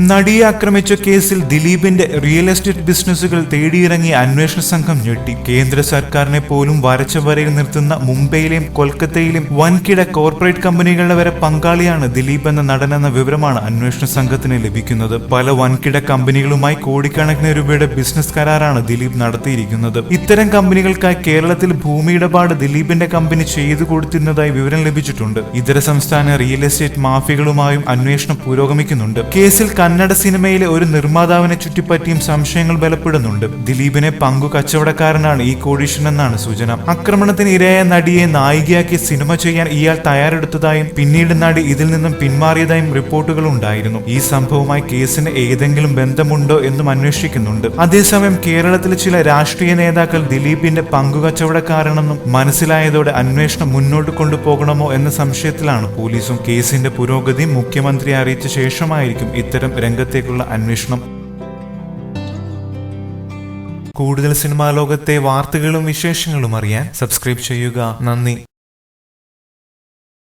നടിയെ ആക്രമിച്ച കേസിൽ ദിലീപിന്റെ റിയൽ എസ്റ്റേറ്റ് ബിസിനസ്സുകൾ തേടിയിറങ്ങിയ അന്വേഷണ സംഘം ഞെട്ടി. കേന്ദ്ര സർക്കാരിനെ പോലും വരച്ച വരയിൽ നിർത്തുന്ന മുംബൈയിലെയും കൊൽക്കത്തയിലെയും വൻകിട കോർപ്പറേറ്റ് കമ്പനികളുടെ വരെ പങ്കാളിയാണ് ദിലീപ് എന്ന നടൻ എന്ന വിവരമാണ് അന്വേഷണ സംഘത്തിന് ലഭിക്കുന്നത്. പല വൻകിട കമ്പനികളുമായി കോടിക്കണക്കിന് രൂപയുടെ ബിസിനസ് കരാറാണ് ദിലീപ് നടത്തിയിരിക്കുന്നത്. ഇത്തരം കമ്പനികൾക്കായി കേരളത്തിൽ ഭൂമി ഇടപാട് ദിലീപിന്റെ കമ്പനി ചെയ്തു കൊടുത്തിരുന്നതായി വിവരം ലഭിച്ചിട്ടുണ്ട്. ഇതര സംസ്ഥാന റിയൽ എസ്റ്റേറ്റ് മാഫിയകളുമായും അന്വേഷണം പുരോഗമിക്കുന്നുണ്ട്. കേസിൽ കന്നഡ സിനിമയിലെ ഒരു നിർമ്മാതാവിനെ ചുറ്റിപ്പറ്റിയും സംശയങ്ങൾ ബലപ്പെടുന്നുണ്ട്. ദിലീപിനെ പങ്കു കച്ചവടക്കാരനാണ് ഈ കോടീശ്വരൻ എന്നാണ് സൂചന. ആക്രമണത്തിന് ഇരയായ നടിയെ നായികയാക്കി സിനിമ ചെയ്യാൻ ഇയാൾ തയ്യാറെടുത്തതായും പിന്നീട് നടി ഇതിൽ നിന്നും പിന്മാറിയതായും റിപ്പോർട്ടുകൾ ഉണ്ടായിരുന്നു. ഈ സംഭവവുമായി കേസിന് ഏതെങ്കിലും ബന്ധമുണ്ടോ എന്നും അന്വേഷിക്കുന്നുണ്ട്. അതേസമയം കേരളത്തിലെ ചില രാഷ്ട്രീയ നേതാക്കൾ ദിലീപിന്റെ പങ്കു കച്ചവടക്കാരനെന്നും മനസ്സിലായതോടെ അന്വേഷണം മുന്നോട്ട് കൊണ്ടുപോകണമോ എന്ന സംശയത്തിലാണ് പോലീസും. കേസിന്റെ പുരോഗതി മുഖ്യമന്ത്രി അറിയിച്ച ശേഷമായിരിക്കും ഇത്തരം രംഗത്തേക്കുള്ള അന്വേഷണം. കൂടുതൽ സിനിമാ ലോകത്തെ വാർത്തകളും വിശേഷങ്ങളും അറിയാൻ സബ്സ്ക്രൈബ് ചെയ്യുക. നന്ദി.